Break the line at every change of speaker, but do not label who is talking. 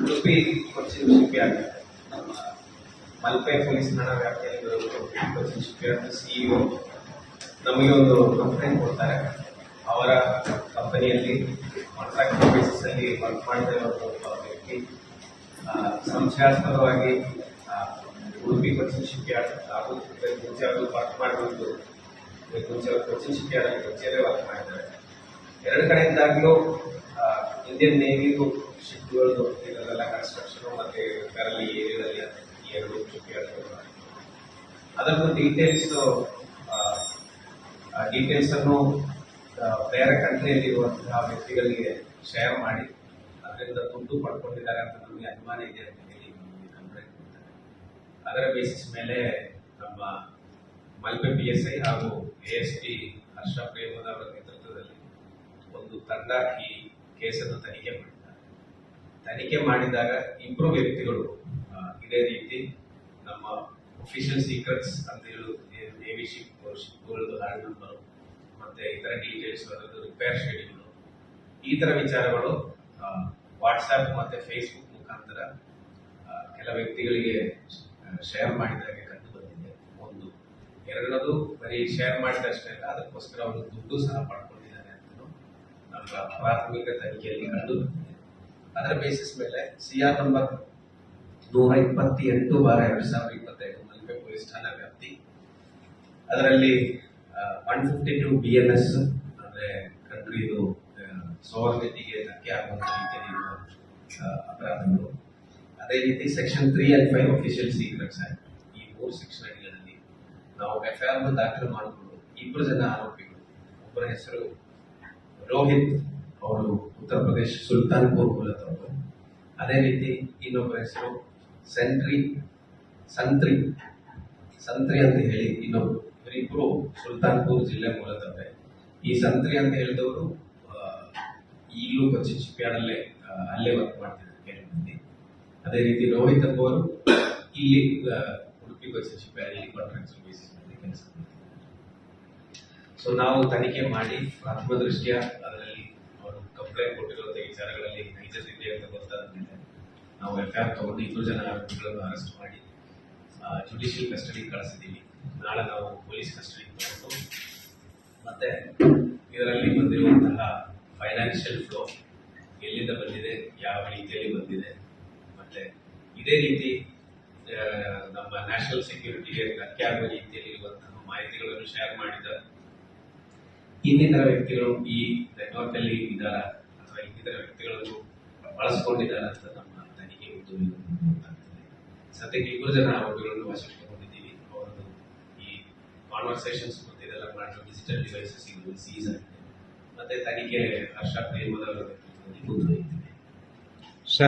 Udupi Cochin shipyard ನಮ್ಮ Malpe police ಠಾಣಾ ವ್ಯಾಪ್ತಿಯಲ್ಲಿ ಕೊಚ್ಚಿನ್ ಶಿಪ್ಯಾರ್ಡ್ ಸಿಇಒ ನಮಗೆ ಒಂದು ಕಂಪ್ಲೇಂಟ್ ಕೊಡ್ತಾರೆ ಅವರ ಕಂಪನಿಯಲ್ಲಿ ಕಾಂಟ್ರಾಕ್ಟ್ ಬೇಸಿಸ್ ಅಲ್ಲಿ ವರ್ಕ್ ಮಾಡ್ತಾ ಒಬ್ಬ ವ್ಯಕ್ತಿ ಸಂಶಯಾಸ್ಪದವಾಗಿ ಉಡುಪಿ ಕೊಚ್ಚಿನ್ ಶಿಪ್ಯಾರ್ಡ್ ಹಾಗೂ ಅವರು ವರ್ಕ್ ಮುಂಚೆ ಅವರು ಕೊಚ್ಚಿನ್ ಶಿಪ್ಯಾರ್ಡ್ ಕೊಚ್ಚಿಯಲ್ಲೇ ವರ್ಕ್ ಮಾಡಿದ್ದಾರೆ ಎರಡು ಕಡೆಯಿಂದಾಗಲೂ ಇಂಡಿಯನ್ ನೇವಿಗೂ ಶಿಪ್ಗಳು ಇದರಲ್ಲೆಲ್ಲ ಕನ್ಸ್ಟ್ರಕ್ಷನ್ ಮತ್ತೆ ಕರಲಿ ಏರಿಯಾದಲ್ಲಿ ಎರಡು ಶಿಪ್ಯಾರ್ಡ್ಗಳು ಅದರದ್ದು ಡೀಟೇಲ್ಸ್ ಡೀಟೇಲ್ಸ್ ಅನ್ನು ಬೇರೆ ಕಂಟ್ರಿಯಲ್ಲಿ ಇರುವಂತಹ ವ್ಯಕ್ತಿಗಳಿಗೆ ಶೇರ್ ಮಾಡಿ, ಅದರಿಂದ ದುಡ್ಡು ಪಡ್ಕೊಂಡಿದ್ದಾರೆ ಅಂತ ನಮಗೆ ಅನುಮಾನ ಇದೆ ಅಂತ ಹೇಳಿ ಅದರ ಬೇಸಿಸ್ ಮೇಲೆ ನಮ್ಮ ಮಲ್ಪೆ ಪಿ ಎಸ್ ಐ ಹಾಗೂ ಎ ಎಸ್ ಪಿ ಹರ್ಷ ಪ್ರೇಮದ ನೇತೃತ್ವದಲ್ಲಿ ಒಂದು ತಂಡ ಈ ಕೇಸನ್ನು ತನಿಖೆ ಮಾಡಿದ್ದಾರೆ. ತನಿಖೆ ಮಾಡಿದಾಗ ಇಬ್ಬರು ವ್ಯಕ್ತಿಗಳು ಇದೇ ರೀತಿ ನಮ್ಮ ಒಫಿಷಿಯಲ್ ಸೀಕ್ರೆಟ್ಸ್ ಅಂತ ಹೇಳುವುದು ನೇವಿ ಶಿಪ್ ಶಿಪ್ಗಳದ್ದು ಹಾರ್ಡ್ ನಂಬರು ಮತ್ತು ಇತರ ಡೀಟೇಲ್ಸ್ ಅದರದ್ದು ರಿಪೇರ್ ಶೆಡ್ಯೂಲ್ ಈ ಥರ ವಿಚಾರಗಳು ವಾಟ್ಸ್ಆಪ್ ಮತ್ತೆ ಫೇಸ್ಬುಕ್ ಮುಖಾಂತರ ಕೆಲ ವ್ಯಕ್ತಿಗಳಿಗೆ ಶೇರ್ ಮಾಡಿದಾಗ ಕಂಡು ಬಂದಿದೆ. ಒಂದು, ಎರಡನದು ಬರೀ ಶೇರ್ ಮಾಡಿದಷ್ಟೇ ಅಲ್ಲ, ಅದಕ್ಕೋಸ್ಕರ ಅವರು ದುಡ್ಡು ಸಹ ಅಂತ ನಮ್ಮ ಪ್ರಾಥಮಿಕ ತನಿಖೆಯಲ್ಲಿ ಕಂಡು ಅದರ ಬೇಸಿಸ್ ಮೇಲೆ ಸಿ ಆರ್ ನಂಬರ್ ನೂರ ಇಪ್ಪತ್ತೆಂಟು ಬಾರ ಎರಡು ಸಾವಿರದ ಇಪ್ಪತ್ತೈದು ಮಲ್ಪೆ ಪೊಲೀಸ್ ಠಾಣಾ ವ್ಯಾಪ್ತಿ. ಅದರಲ್ಲಿ one fifty two B N S ಅಂದ್ರೆ ಕಂಟ್ರಿದು ಸೌರಗತಿಗೆ ಧಕ್ಕೆ ಆಗುವಂತ ರೀತಿಯಲ್ಲಿ ಅಪರಾಧಗಳು. ಅದೇ ರೀತಿ section three and five official secrets act ಈ ಮೂರು ಸೆಕ್ಷನ್ ಅಡಿಗಳಲ್ಲಿ ನಾವು ಎಫ್ ಐ ಆರ್ ದಾಖಲು ಮಾಡಿಕೊಂಡು ಇಬ್ಬರು ಜನ ಆರೋಪಿಗಳು, ಒಬ್ಬರ ಹೆಸರು ರೋಹಿತ್ ಅವರು ಉತ್ತರ ಪ್ರದೇಶ ಸುಲ್ತಾನ್ಪುರ್ ಮೂಲದವರು ಅದೇ ರೀತಿ ಇನ್ನೊಬ್ಬರ ಹೆಸರು ಸೆಂಟ್ರಿ ಸಂತ್ರಿ ಸಂತ್ರಿ ಅಂತ ಹೇಳಿ ಇನ್ನೊಬ್ಬರು ಇವರಿಬ್ಬರು ಸುಲ್ತಾನ್ಪುರ್ ಜಿಲ್ಲೆ ಮೂಲದವರೇ ಈ ಸಂತ್ರಿ ಅಂತ ಹೇಳಿದವರು ಈಗಲೂ ಕೊಚ್ಚಿ ಚಿಪ್ಯಾಡಲ್ಲೇ ಅಲ್ಲೇ ವರ್ಕ್ ಮಾಡ್ತಿದ್ದಾರೆ ಕೇರಳದಲ್ಲಿ. ಅದೇ ರೀತಿ ರೋಹಿತ್ ಎಂಬುವರು ಇಲ್ಲಿ ಉಡುಪಿ ಕೊಚ್ಚಿ ಚಿಪ್ಯಾಡಲ್ಲಿ ಕಾಂಟ್ರಾಕ್ಟ್ ಬೇಸಿಸ್ ಕೆಲಸ ಮಾಡ್ತಿದ್ದಾರೆ. ಸೊ ನಾವು ತನಿಖೆ ಮಾಡಿ ಪ್ರಾಥಮಿಕ ದೃಷ್ಟಿಯ ಅದರಲ್ಲಿ ಅವರು ಕಂಪ್ಲೇಂಟ್ ಕೊಟ್ಟಿರುವಂಥ ವಿಚಾರಗಳಲ್ಲಿ ನೈಜತೆ ಇದೆ ಅಂತ ಗೊತ್ತಾದ ಮೇಲೆ ನಾವು ಎಫ್ ಐ ಆರ್ ತಗೊಂಡು ಇಬ್ಬರು ಜನ ಆರೋಪಿಗಳನ್ನು ಅರೆಸ್ಟ್ ಮಾಡಿ ಜುಡಿಷಿಯಲ್ ಕಸ್ಟಡಿಗೆ ಕಳಿಸಿದ್ದೀವಿ. ನಾಳೆ ನಾವು ಪೊಲೀಸ್ ಕಸ್ಟಡಿಗೆ ತಗೊಂಡು ಮತ್ತೆ ಇದರಲ್ಲಿ ಬಂದಿರುವಂತಹ ಫೈನಾನ್ಷಿಯಲ್ ಫ್ಲೋ ಎಲ್ಲಿಂದ ಬಂದಿದೆ, ಯಾವ ರೀತಿಯಲ್ಲಿ ಬಂದಿದೆ, ಮತ್ತೆ ಇದೇ ರೀತಿ ನಮ್ಮ ನ್ಯಾಷನಲ್ ಸೆಕ್ಯೂರಿಟಿಗೆ ಧಕ್ಕೆ ಆಗುವ ರೀತಿಯಲ್ಲಿ ಇರುವಂತಹ ಮಾಹಿತಿಗಳನ್ನು ಶೇರ್ ಮಾಡಿದ ಇನ್ನಿತರ ವ್ಯಕ್ತಿಗಳು ಈ ನೆಟ್ವರ್ಕ್ ಅಲ್ಲಿ ಇದ್ದಾರ, ಅಥವಾ ಇನ್ನಿತರ ವ್ಯಕ್ತಿಗಳನ್ನು ಬಳಸ್ಕೊಂಡಿದ್ದಾರೆ ಅಂತ ನಮ್ಮ ಗೊತ್ತಾಗ್ತದೆ ಸದ್ಯಕ್ಕೆ ಇಬ್ಬರು ಜನ ಆರೋಪಿಗಳನ್ನು ವಶಕ್ಕೆ ಅವರದ್ದು ಈ ಕಾನ್ವರ್ಸೇಷನ್ಸ್ ಮತ್ತೆ ಇದೆಲ್ಲ ಮಾಡಿರೋ ಡಿಜಿಟಲ್ ಡಿವೈಸಸ್ ಇದು ಸೀಸ್ ಆಗಿದೆ ಮತ್ತೆ ತನಿಖೆ ಹರ್ಷ ಪ್ರೇಮದ ಮುಂದುವರಿಯುತ್ತೆ.